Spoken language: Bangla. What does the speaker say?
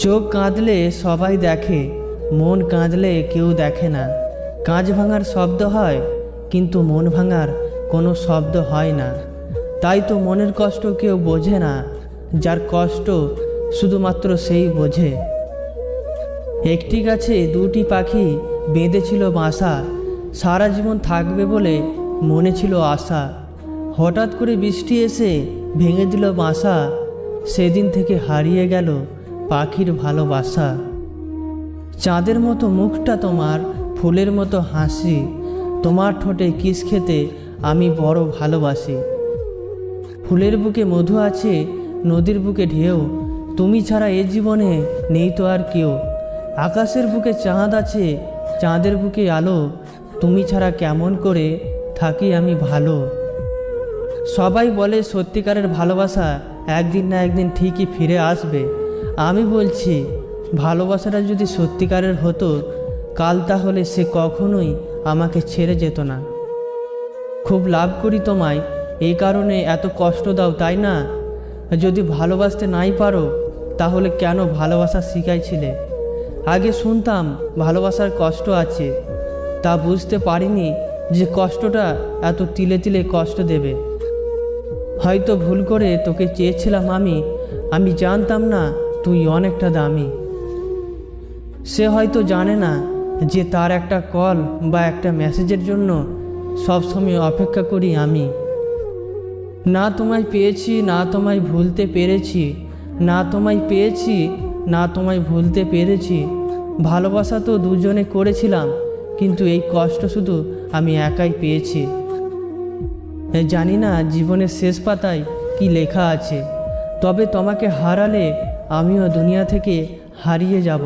চোখ কাঁদলে সবাই দেখে, মন কাঁদলে কেউ দেখে না। কাঁচ ভাঙার শব্দ হয়, কিন্তু মন ভাঙার কোনো শব্দ হয় না। তাই তো মনের কষ্ট কেউ বোঝে না, যার কষ্ট শুধুমাত্র সেই বোঝে। একটি গাছে দুটি পাখি বেঁধেছিল বাসা, সারা জীবন থাকবে বলে মনে ছিল আশা। হঠাৎ করে বৃষ্টি এসে ভেঙে দিল বাসা, সেদিন থেকে হারিয়ে গেল পাখির ভালোবাসা। চাঁদের মতো মুখটা তোমার, ফুলের মতো হাসি। তোমার ঠোঁটে কিস খেতে আমি বড় ভালোবাসি। ফুলের বুকে মধু আছে, নদীর বুকে ঢেউ। তুমি ছাড়া এ জীবনে নেই তো আর কেউ। আকাশের বুকে চাঁদ আছে, চাঁদের বুকে আলো। তুমি ছাড়া কেমন করে থাকি আমি ভালো। সবাই বলে সত্যিকারের ভালোবাসা একদিন না একদিন ঠিকই ফিরে আসবে। আমি বলছি, ভালোবাসাটা যদি সত্যিকারের হতো, কাল তাহলে সে কখনোই আমাকে ছেড়ে যেত না। খুব লাভ করি তোমায় এই কারণে এত কষ্ট দাও, তাই না? যদি ভালোবাসতে নাই পারো, তাহলে কেন ভালোবাসা শিখাইছিলে? আগে শুনতাম ভালোবাসার কষ্ট আছে, তা বুঝতে পারিনি যে কষ্টটা এত তিলে তিলে কষ্ট দেবে। হয়তো ভুল করে তোকে চেয়েছিলাম আমি আমি জানতাম না তুই অনেকটা দামি। সে হয়তো জানে না যে তার একটা কল বা একটা মেসেজের জন্য সবসময় অপেক্ষা করি আমি। না তোমায় পেয়েছি, না তোমায় ভুলতে পেরেছি, না তোমায় পেয়েছি, না তোমায় ভুলতে পেরেছি। ভালোবাসা তো দুজনে করেছিলাম, কিন্তু এই কষ্ট শুধু আমি একাই পেয়েছি। জানি না জীবনের শেষ পাতায় কি লেখা আছে, তবে তোমাকে হারালে আমিও দুনিয়া থেকে হারিয়ে যাব।